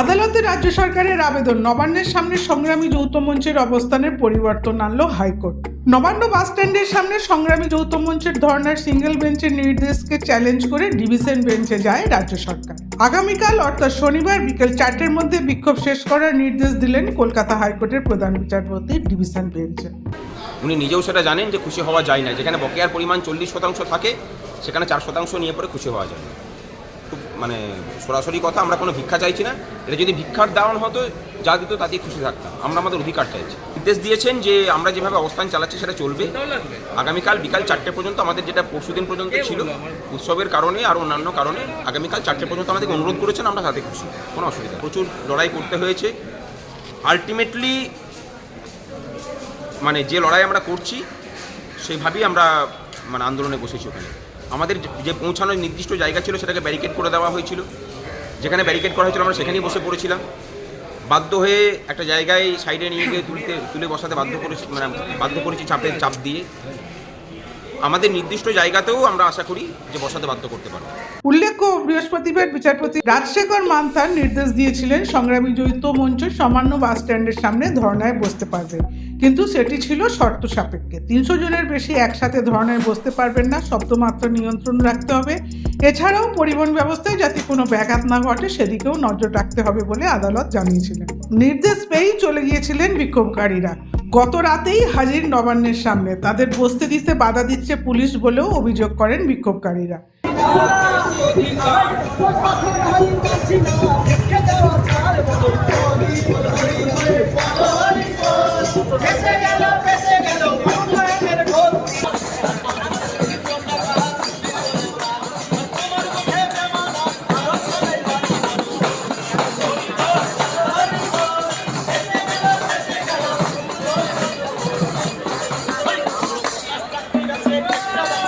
আদালতে রাজ্য সরকারের আবেদন নবান্নের সামনে সংগ্রামী যৌথ মঞ্চের অবস্থানের পরিবর্তন আনলো হাইকোর্ট। নবান্ন বাস স্ট্যান্ডের সামনে সংগ্রামী যৌথ মঞ্চের ধর্নার সিঙ্গেল বেঞ্চের নির্দেশকে চ্যালেঞ্জ করে ডিভিশন বেঞ্চে যায় রাজ্য সরকার। আগামীকাল, অর্থাৎ শনিবার বিকেল চারটের মধ্যে বিক্ষোভ শেষ করার নির্দেশ দিলেন কলকাতা হাইকোর্টের প্রধান বিচারপতি ডিভিশন বেঞ্চে। উনি নিজেও সেটা জানেন যে খুশি হওয়া যায় না। যেখানে বকেয়ার পরিমাণ চল্লিশ শতাংশ থাকে, সেখানে চার শতাংশ নিয়ে পরে খুশি হওয়া যায় না। মানে সরাসরি কথা আমরা কোনো ভিক্ষা চাইছি না। এটা যদি ভিক্ষার দেওয়ান হতো, যা দিত তাতেই খুশি থাকতাম। আমরা আমাদের অধিকার চাইছি। নির্দেশ দিয়েছেন যে আমরা যেভাবে অবস্থান চালাচ্ছি সেটা চলবে। আগামীকাল বিকাল চারটে পর্যন্ত আমাদের যেটা পরশুদিন পর্যন্ত ছিল, উৎসবের কারণে আর অন্যান্য কারণে আগামীকাল চারটে পর্যন্ত আমাদেরকে অনুরোধ করেছেন, আমরা তাতে খুশি। কোনো অসুবিধা প্রচুর লড়াই করতে হয়েছে। আলটিমেটলি মানে যে লড়াই আমরা করছি, সেইভাবেই আমরা মানে আন্দোলনে বসেছি ওখানে। আমাদের যে- পৌঁছানোর নির্দিষ্ট জায়গা ছিল সেটাকে ব্যারিকেড করে দেওয়া হয়েছিল। যেখানে ব্যারিকেড করা হয়েছিল, আমরা সেখানেই বসে পড়েছিলাম। বাধ্য হয়ে একটা জায়গায় সাইডে নিয়ে গিয়ে তুলতে তুলে বসাতে বাধ্য করেছি মানে বাধ্য করেছি চাপের চাপ দিয়ে। আমাদের নির্দিষ্ট জায়গাতেও আমরা আশা করি যে বসাতে বাধ্য করতে পারব। উল্লেখ্য, বৃহস্পতিবার বিচারপতি রাজশেখর মান্থার নির্দেশ দিয়েছিলেন সংগ্রামী যৌথ মঞ্চ সামান্য বাস স্ট্যান্ডের সামনে ধর্নায় বসতে পারবে। কিন্তু সেটি ছিল শর্ত সাপেক্ষে। তিনশো জনের বেশি একসাথে ধরনের বসতে পারবেন না শব্দমাত্রা নিয়ন্ত্রণ রাখতে হবে। এছাড়াও পরিবহন ব্যবস্থায় যাতে কোনো ব্যাঘাত না ঘটে, সেদিকেও নজর রাখতে হবে বলে আদালত জানিয়েছিলেন। নির্দেশ পেয়েই চলে গিয়েছিলেন বিক্ষোভকারীরা। গত রাতেই হাজির নবান্নের সামনে। তাদের বসতে দিতে বাধা দিচ্ছে পুলিশ বলেও অভিযোগ করেন বিক্ষোভকারীরা।